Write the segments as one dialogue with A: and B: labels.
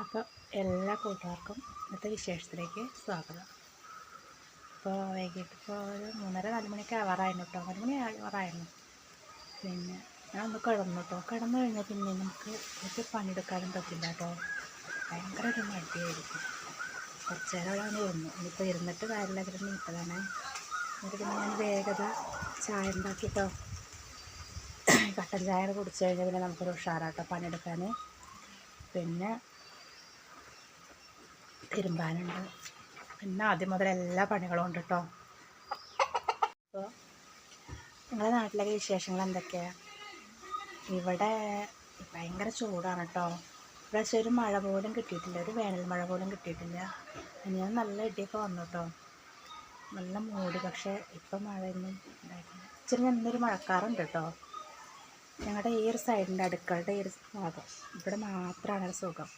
A: അപ്പോൾ എല്ലാ കൂട്ടുകാർക്കും ഇന്നത്തെ വിശേഷത്തിലേക്ക് സ്വാഗതം. ഇപ്പോൾ വൈകിട്ട് ഇപ്പോൾ ഒരു മൂന്നര നാല് മണിക്ക് ആവാറായിരുന്നു കേട്ടോ നാല് മണി ആവാറായിരുന്നു. പിന്നെ ഞാൻ ഒന്ന് കിടന്നു കേട്ടോ കിടന്നു കഴിഞ്ഞാൽ പിന്നെ നമുക്ക് കുറച്ച് പണിയെടുക്കാനും പറ്റില്ല കേട്ടോ ഭയങ്കര ഒരു മടിയായിരിക്കും. കുറച്ച് നേരം ഇരുന്നു. ഇനിയിപ്പോൾ ഇരുന്നിട്ട് കാര്യമില്ല കിടന്ന് നീട്ടതാണ് എന്നിട്ട് പിന്നെ ഞാൻ വേഗത ചായ ഉണ്ടാക്കിട്ടോ കട്ടൻ ചായ കുടിച്ചു കഴിഞ്ഞാൽ പിന്നെ നമുക്കൊരു ഉഷാറാട്ടോ പണിയെടുക്കാൻ പിന്നെ തിരുമ്പാനുണ്ട്. പിന്നെ ആദ്യം മുതൽ എല്ലാ പണികളും ഉണ്ട് കേട്ടോ അപ്പോൾ നിങ്ങളുടെ നാട്ടിലൊക്കെ വിശേഷങ്ങൾ എന്തൊക്കെയാണ് ഇവിടെ ഭയങ്കര ചൂടാണ് കേട്ടോ ഇപ്രാവശ്യം ഒരു മഴ പോലും കിട്ടിയിട്ടില്ല. ഒരു വേനൽ മഴ പോലും കിട്ടിയിട്ടില്ല. ഞാൻ നല്ല ഇടിയൊക്കെ വന്നു കേട്ടോ നല്ല മൂടി. പക്ഷേ ഇപ്പം മഴയൊന്നും ഉണ്ടായിട്ടില്ല. ഇച്ചിരി നല്ലൊരു മഴക്കാറുണ്ട് കേട്ടോ ഞങ്ങളുടെ ഈ ഒരു സൈഡിന്റെ അടുക്കളുടെ ഈ ഒരു ഭാഗം. ഇവിടെ മാത്രമാണ് സുഖം.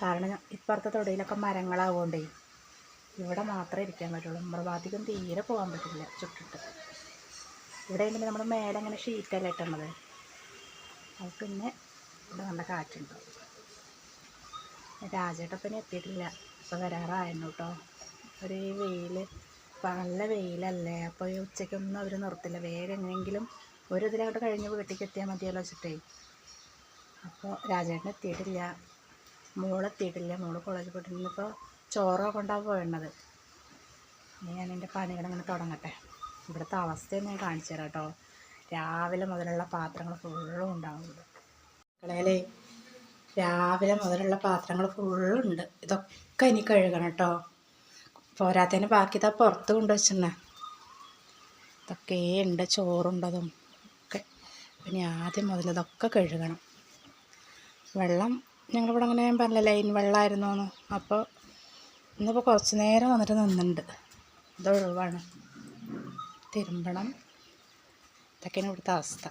A: കാരണം ഇപ്പുറത്തെ തൊടിയിലൊക്കെ മരങ്ങളാവുകൊണ്ടേ ഇവിടെ മാത്രമേ ഇരിക്കാൻ പറ്റുള്ളൂ. മൃഗാധികം തീരെ പോകാൻ പറ്റില്ല ചുട്ടിട്ട്. ഇവിടെ ഉണ്ടെങ്കിൽ നമ്മൾ മേലെ അങ്ങനെ ഷീറ്റല്ല ഇട്ടുള്ളത് അത് പിന്നെ ഇവിടെ നല്ല കാറ്റുണ്ടാവും രാജേട്ടപ്പനെ എത്തിയിട്ടില്ല. ഇപ്പോൾ വരാറായിരുന്നു കേട്ടോ. ഒരു വെയിൽ നല്ല വെയിലല്ലേ. അപ്പോൾ ഈ ഉച്ചയ്ക്കൊന്നും അവർ നിർത്തില്ല. വേഗം എങ്ങനെയെങ്കിലും ഒരു ഇതിലോട്ട് കഴിഞ്ഞ് വീട്ടിലേക്ക് എത്തിയാൽ മതിയല്ലോ വെച്ചിട്ടേ. അപ്പോൾ രാജേട്ടൻ എത്തിയിട്ടില്ല. മോളെത്തിയിട്ടില്ല. മോൾ കോളേജിൽ പോയിട്ട് ഇന്നിപ്പോൾ ചോറോ കൊണ്ടാണ് പോയണത്. ഇനി ഞാൻ എന്റെ പണികളിങ്ങനെ തുടങ്ങട്ടെ. ഇവിടുത്തെ അവസ്ഥയൊന്നും ഞാൻ കാണിച്ചു തരാം കേട്ടോ. രാവിലെ മുതലുള്ള പാത്രങ്ങൾ ഫുള്ളും ഉണ്ടാവുന്നുണ്ട് മക്കളേലേ രാവിലെ മുതലുള്ള പാത്രങ്ങൾ ഫുള്ളും ഉണ്ട്. ഇതൊക്കെ ഇനി കഴുകണം കേട്ടോ. പോരാത്തതിന് ബാക്കി ഇതാ പുറത്ത് കൊണ്ടുവച്ചിരുന്നേ. ഇതൊക്കെ ഉണ്ട് ചോറുണ്ടതും ഒക്കെ. പിന്നെ ആദ്യം മുതൽ ഇതൊക്കെ കഴുകണം. വെള്ളം ഞങ്ങളിവിടെ അങ്ങനെ ഞാൻ പറഞ്ഞില്ല ലൈൻ വെള്ളമായിരുന്നു എന്ന് അപ്പോൾ ഇന്നിപ്പോൾ കുറച്ച് നേരം വന്നിട്ട് നിന്നുണ്ട്. ഇത് ഒഴിവാണ്. തിരുമ്പണം. ഇതൊക്കെയാണ് ഇവിടുത്തെ അവസ്ഥ.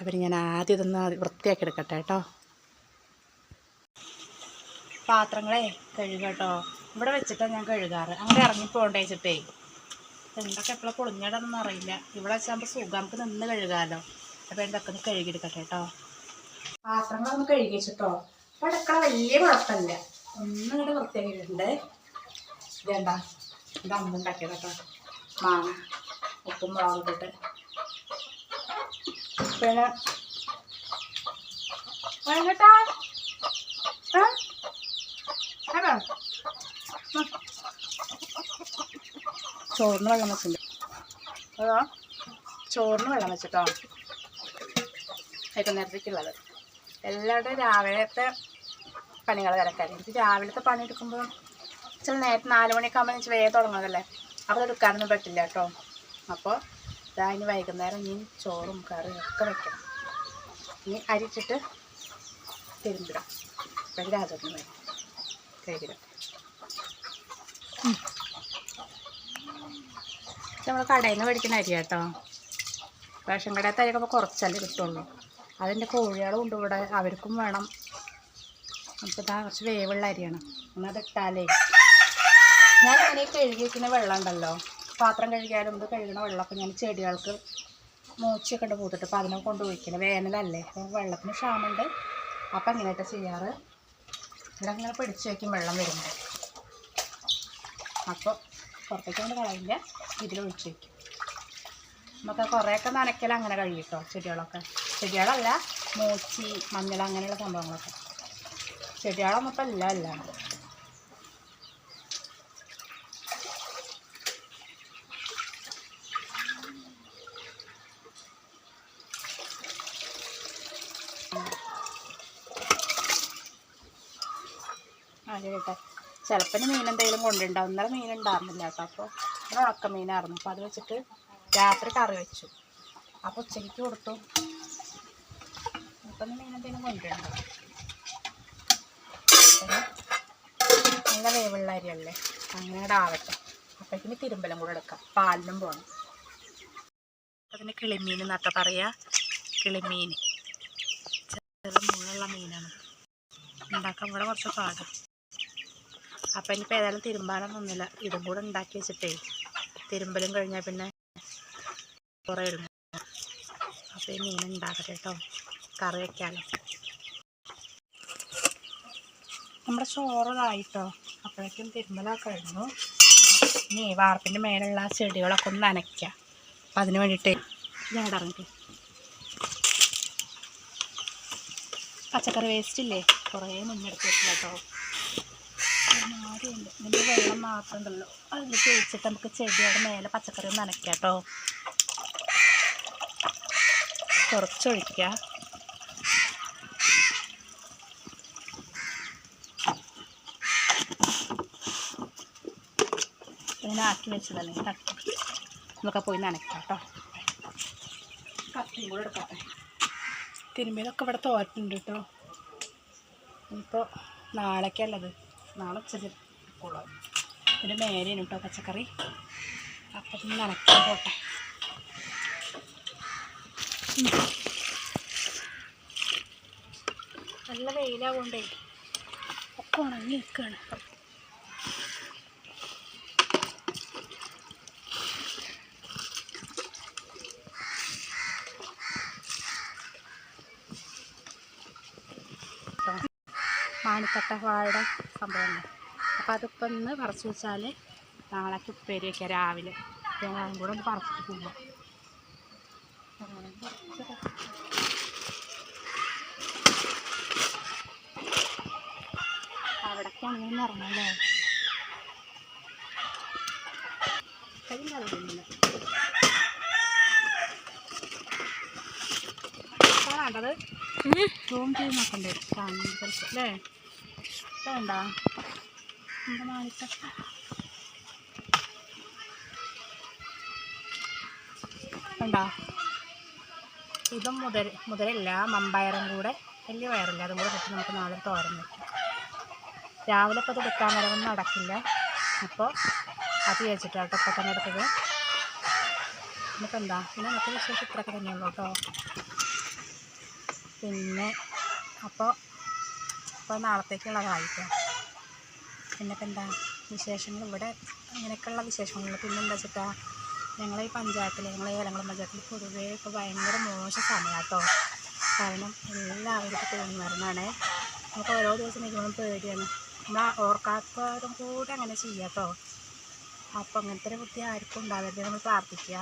A: അവർ ഞാൻ ആദ്യം ഇതൊന്ന് വൃത്തിയാക്കി എടുക്കട്ടെ കേട്ടോ. പാത്രങ്ങളെ കഴുകട്ടോ. ഇവിടെ വെച്ചിട്ടാണ് ഞാൻ കഴുകാറ്. അങ്ങനെ ഇറങ്ങിപ്പോണ്ടേ വെച്ചിട്ടേ. എന്തൊക്കെ എപ്പോഴും അറിയില്ല. ഇവിടെ വെച്ചാകുമ്പോൾ സുഖം. നമുക്ക് നിന്ന് കഴുകാമല്ലോ അപ്പോൾ എന്തൊക്കെ ഒന്ന് കഴുകിയെടുക്കട്ടെ കേട്ടോ. പാത്രങ്ങളൊന്ന് കഴുകി വെച്ചിട്ടോ അപ്പോൾ അടുക്കള വലിയ കുഴപ്പമില്ല. ഒന്നും ഇങ്ങോട്ട് വൃത്തിയാക്കിയിട്ടുണ്ട്. വേണ്ട ഇത് അമ്പുണ്ടാക്കിയത് കേട്ടോ. മാങ്ങ ഉപ്പും മുളകും പിന്നെ വേണ്ടട്ടാ. ചോറിന് വെള്ളം വെച്ചിട്ടുണ്ട്. അതോ? ചോറിന് വെള്ളം വെച്ചിട്ടോ? വൈകുന്നേരത്തേക്കുള്ളത് എല്ലാവരുടെയും രാവിലത്തെ പണികൾ തിരക്കാൻ എനിക്ക് രാവിലത്തെ പണി എടുക്കുമ്പോൾ ചില നേരത്തെ നാല് മണിയൊക്കെ ആകുമ്പോൾ എനിക്ക് വേഗം തുടങ്ങുന്നതല്ലേ? അപ്പോൾ എടുക്കാനൊന്നും പറ്റില്ല കേട്ടോ. അപ്പോൾ ഇതാ ഇനി വൈകുന്നേരം ഇനി ചോറും കറിയും ഒക്കെ വെക്കണം. ഇനി അരിച്ചിട്ട് തിരുമ്പിടാം. അപ്പം രാജത്തിന് വേണം കഴുകിടാം. നമ്മൾ കടയിൽ നിന്ന് മേടിക്കുന്ന അരി കേട്ടോ റേഷൻ കടയിലത്തെ അരിയൊക്കെ കുറച്ചല്ലേ കിട്ടുള്ളൂ. അതിന്റെ കോഴികളും ഉണ്ട് ഇവിടെ. അവർക്കും വേണം. അപ്പോൾ ഇതാ കുറച്ച് വേവുള്ള അരിയാണ്. എന്നാൽ ഇട്ടാലേ. ഞാൻ ഇങ്ങനെ കഴുകി വെക്കുന്ന വെള്ളം ഉണ്ടല്ലോ. പാത്രം കഴുകിയാലും ഇത് കഴുകുന്ന വെള്ളമൊക്കെ ഞാൻ ചെടികൾക്ക് മൂച്ചൊക്കെ ഉണ്ട് പൂത്തിട്ട് അപ്പോൾ അതിനെ കൊണ്ട് ഒഴിക്കണം വേനലല്ലേ അപ്പോൾ വെള്ളത്തിന് ക്ഷാമുണ്ട് അപ്പം അങ്ങനെയായിട്ട് ചെയ്യാറ്. ഇവിടെ അങ്ങനെ പിടിച്ച് വയ്ക്കും വെള്ളം വരുമ്പോൾ. അപ്പോൾ പുറത്തേക്ക് കൊണ്ട് കളയില്ല. ഇതിൽ ഒഴിച്ച് വയ്ക്കും നമുക്ക് കുറേയൊക്കെ നനയ്ക്കൽ അങ്ങനെ കഴിയും കേട്ടോ ചെടികളൊക്കെ. ചെടികളല്ല മൂച്ചി മഞ്ഞൾ അങ്ങനെയുള്ള സംഭവങ്ങളൊക്കെ. ചെടികളൊന്നും ഇപ്പം അല്ല ആ കേട്ടെ ചിലപ്പോൾ മീൻ എന്തെങ്കിലും കൊണ്ടുണ്ടാവും ഇന്നലെ മീൻ ഉണ്ടായിരുന്നില്ല കേട്ടോ. അപ്പോൾ ഇന്ന് ഉണക്ക മീനായിരുന്നു അപ്പോൾ അത് വെച്ചിട്ട് രാത്രി കറി വെച്ചു. അപ്പോൾ ഉച്ചയ്ക്ക് കൊടുത്തു. അപ്പം കൊണ്ടുണ്ട് നല്ല വേവുള്ള അരിയല്ലേ? അങ്ങനെ ആവട്ടെ. അപ്പോഴേക്കിന് തിരുമ്പലം കൂടെ എടുക്കാം. പാലിനും പോകണം അതിന് കിളിമീൻ എന്നൊക്കെ പറയാ. കിളിമീൻ. ചെറു മുള്ള മീനാണ്. ഉണ്ടാക്കാൻ ഇവിടെ കുറച്ച് പാട്. അപ്പം ഇനിയിപ്പോൾ ഏതായാലും തിരുമ്പാനൊന്നുമില്ല ഇതും കൂടെ ഉണ്ടാക്കി വെച്ചിട്ടേ തിരുമ്പലും കഴിഞ്ഞാൽ പിന്നെ കുറേ ഇടുന്നു അപ്പോൾ ഈ മീൻ ഉണ്ടാക്കട്ടെ കേട്ടോ കറി വയ്ക്കാമല്ലോ നമ്മുടെ ചോറതായിട്ടോ അപ്പോഴേക്കും തിരുമ്മലൊക്കെ കഴിഞ്ഞു. ഇനി വാർപ്പിന്റെ മേലുള്ള ചെടികളൊക്കെ ഒന്ന് നനയ്ക്കുക അപ്പം അതിന് വേണ്ടിയിട്ട് ഞാൻ ഇറങ്ങി പച്ചക്കറി വേസ്റ്റ് ഇല്ലേ? കുറേ മുന്നെടുത്ത് വെച്ചില്ല കേട്ടോ ഇതിന്റെ വെള്ളം മാത്രം ഉണ്ടല്ലോ. അതിൽ ചോദിച്ചിട്ട് നമുക്ക് ചെടിയുടെ മേലെ പച്ചക്കറി നനയ്ക്കാം കേട്ടോ. കുറച്ചൊഴിക്കുക ഇങ്ങനെ ആക്കി വെച്ചതല്ലേ? നമുക്ക് പോയി നനയ്ക്കാം കേട്ടോ കത്തിയും കൂടെ എടുക്കാം തിരുമ്പിയതൊക്കെ ഇവിടെ തോറ്റുണ്ട് കേട്ടോ ഇപ്പോൾ നാളേക്കല്ലത്. നാളെ എടുക്കുള്ളൂ ഇതിന്റെ മേലെയാണ് കേട്ടോ പച്ചക്കറി. അപ്പം നനയ്ക്കാൻ പോട്ടെ. നല്ല വെയിലാകൊണ്ടേ ഒക്കെ ഉണങ്ങി നിൽക്കുകയാണ് മാണിത്തട്ട വാഴയുടെ സംഭവമാണ് അപ്പോൾ അതിപ്പോൾ ഒന്ന് പറിച്ച് വെച്ചാൽ നാളേക്ക് ഉപ്പേരി വയ്ക്കാം രാവിലെ. ഞങ്ങളും കൂടെ ഒന്ന് പറിച്ചിട്ട് പോകാം അവിടേക്ക് അങ്ങനെ ഇറങ്ങല്ലേ കഴിഞ്ഞ വേണ്ടത് സൂം ചെയ്ത് നോക്കണ്ടേ? കാണുന്നത് കുറച്ച് അല്ലേ ഉണ്ടോ എന്താ മാണിക്കട്ട ഉണ്ടോ? ഇതും മുതൽ മുതലല്ല മമ്പയറും കൂടെ വലിയ വയറില്ല. അതും കൂടെ കിട്ടി നമുക്ക് നാളെ തോരൻ വയ്ക്കാം രാവിലെ ഇപ്പോൾ ഇത് എടുക്കാൻ വരവൊന്നും നടക്കില്ല. അപ്പോൾ അത് വെച്ചിട്ടാട്ടോ ഇപ്പോൾ തന്നെ എടുത്തത്. എന്താ പിന്നെ നമുക്ക് വിശേഷം ഇത്രയൊക്കെ തന്നെയുള്ളൂ കേട്ടോ. പിന്നെ അപ്പോൾ അപ്പോൾ നാളത്തേക്കുള്ളതായിട്ടോ. പിന്നെ ഇപ്പം എന്താ വിശേഷങ്ങൾ? ഇവിടെ അങ്ങനെയൊക്കെയുള്ള വിശേഷങ്ങൾ പിന്നെ എന്താ വെച്ചിട്ടാ ഞങ്ങളെ ഈ പഞ്ചായത്തിൽ ഞങ്ങളെ ഏലംകുളം പഞ്ചായത്തിൽ പൊതുവേ ഇപ്പോൾ ഭയങ്കര മോശം സമയമാട്ടോ കാരണം എല്ലാവർക്കും തോന്നി വരുന്നതാണ് നമുക്ക് ഓരോ ദിവസം നിൽക്കുമ്പോഴും പേടിയാണ്. നമ്മൾ ഓർക്കാത്തവരും കൂടെ അങ്ങനെ ചെയ്യാട്ടോ. അപ്പോൾ അങ്ങനത്തെ ഒരു ബുദ്ധി ആർക്കും ഉണ്ടാവരുത് നമ്മൾ പ്രാർത്ഥിക്കുക.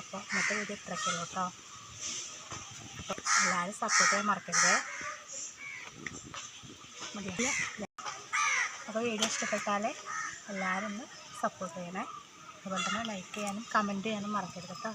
A: അപ്പോൾ ഇന്നത്തെ വീഡിയോ ഇത്രയ്ക്കുള്ളൂ കേട്ടോ. അപ്പോൾ എല്ലാവരും സപ്പോർട്ട് ചെയ്യാൻ മറക്കരുത്. മതിയല്ലേ അപ്പോൾ വീഡിയോ ഇഷ്ടപ്പെട്ടാൽ എല്ലാവരും ഒന്ന് സപ്പോർട്ട് ചെയ്യണേ. അതുപോലെ തന്നെ ലൈക്ക് ചെയ്യാനും കമന്റ് ചെയ്യാനും മറക്കരുത് കേട്ടോ.